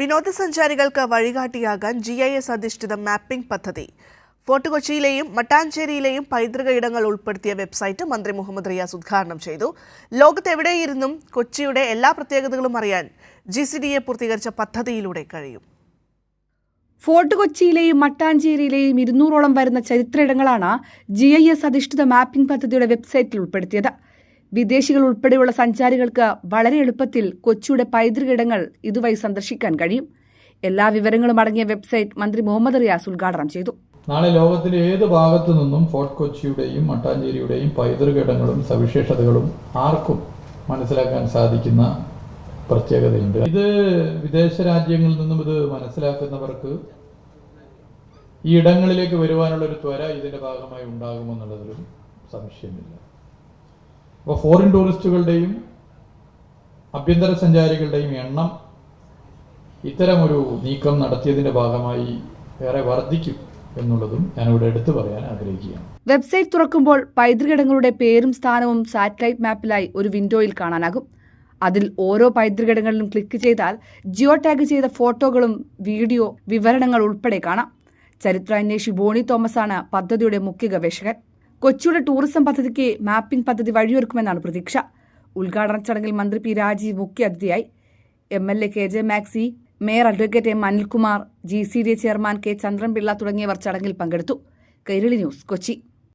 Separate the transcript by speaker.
Speaker 1: വിനോദസഞ്ചാരികൾക്ക് വഴികാട്ടിയാകാൻ G I S അധിഷ്ഠിത മാപ്പിംഗ് പദ്ധതി. ഫോർട്ട് കൊച്ചിയിലെയും മട്ടാഞ്ചേരിയിലെയും പൈതൃക ഇടങ്ങൾ ഉൾപ്പെടുത്തിയ വെബ്സൈറ്റ് മന്ത്രി മുഹമ്മദ് റിയാസ് ഉദ്ഘാടനം ചെയ്തു. ലോകത്തെവിടെയിരുന്നും കൊച്ചിയുടെ എല്ലാ പ്രത്യേകതകളും അറിയാൻ ജി സി ഡി എ പൂർത്തീകരിച്ച പദ്ധതിയിലൂടെ കഴിയും.
Speaker 2: ഫോർട്ട് കൊച്ചിയിലെയും മട്ടാഞ്ചേരിയിലെയും ഇരുന്നൂറോളം വരുന്ന ചരിത്രയിടങ്ങളാണ് ജി ഐ എസ് അധിഷ്ഠിത മാപ്പിംഗ് പദ്ധതിയുടെ വെബ്സൈറ്റിൽ ഉൾപ്പെടുത്തിയത്. വിദേശികൾ ഉൾപ്പെടെയുള്ള സഞ്ചാരികൾക്ക് വളരെ എളുപ്പത്തിൽ കൊച്ചിയുടെ പൈതൃക ഇടങ്ങൾ ഇതുവഴി സന്ദർശിക്കാൻ കഴിയും. എല്ലാ വിവരങ്ങളും അടങ്ങിയ വെബ്സൈറ്റ് മന്ത്രി മുഹമ്മദ് റിയാസ് ഉദ്ഘാടനം ചെയ്തു.
Speaker 3: നാളെ ലോകത്തിലെ ഏത് ഭാഗത്തു നിന്നും ഫോർട്ട് കൊച്ചിയുടെയും മട്ടാഞ്ചേരിയുടെയും പൈതൃക ഇടങ്ങളും സവിശേഷതകളും ആർക്കും മനസ്സിലാക്കാൻ സാധിക്കുന്ന പ്രത്യേകതയുണ്ട്. ഇത് വിദേശ രാജ്യങ്ങളിൽ നിന്നും ഇത് മനസ്സിലാക്കുന്നവർക്ക് ഈ ഇടങ്ങളിലേക്ക് വരുവാനുള്ള ഒരു ത്വര ഇതിന്റെ ഭാഗമായി ഉണ്ടാകുമെന്നുള്ളതിലും സംശയമില്ല. അപ്പോൾ ഫോറിൻ ടൂറിസ്റ്റുകളുടെയും ആഭ്യന്തര സഞ്ചാരികളുടെയും എണ്ണം ഇത്തരമൊരു നീക്കം നടത്തിയതിന്റെ ഭാഗമായി ഏറെ വർദ്ധിക്കും എന്നുള്ളതും ഞാനിവിടെ എടുത്തു പറയാൻ ആഗ്രഹിക്കുകയാണ്.
Speaker 2: വെബ്സൈറ്റ് തുറക്കുമ്പോൾ പൈതൃകടങ്ങളുടെ പേരും സ്ഥാനവും സാറ്റലൈറ്റ് മാപ്പിലായി ഒരു വിൻഡോയിൽ കാണാനാകും. അതിൽ ഓരോ പൈതൃകടങ്ങളിലും ക്ലിക്ക് ചെയ്താൽ ജിയോ ടാഗ് ചെയ്ത ഫോട്ടോകളും വീഡിയോ വിവരണങ്ങൾ ഉൾപ്പെടെ കാണാം. ചരിത്രാന്വേഷി ബോണി തോമസാണ് പദ്ധതിയുടെ മുഖ്യ ഗവേഷകൻ. കൊച്ചിയുടെ ടൂറിസം പദ്ധതിക്ക് മാപ്പിംഗ് പദ്ധതി വഴിയൊരുക്കുമെന്നാണ് പ്രതീക്ഷ. ഉദ്ഘാടന ചടങ്ങിൽ മന്ത്രി പി രാജീവ് മുഖ്യ അതിഥിയായി. M L A K J Maxy mayor advocate M Anilkumar G C D chairman K Chandranpillai തുടങ്ങിയവർ ചടങ്ങിൽ പങ്കെടുത്തു. കൈരളി ന്യൂസ് കൊച്ചി.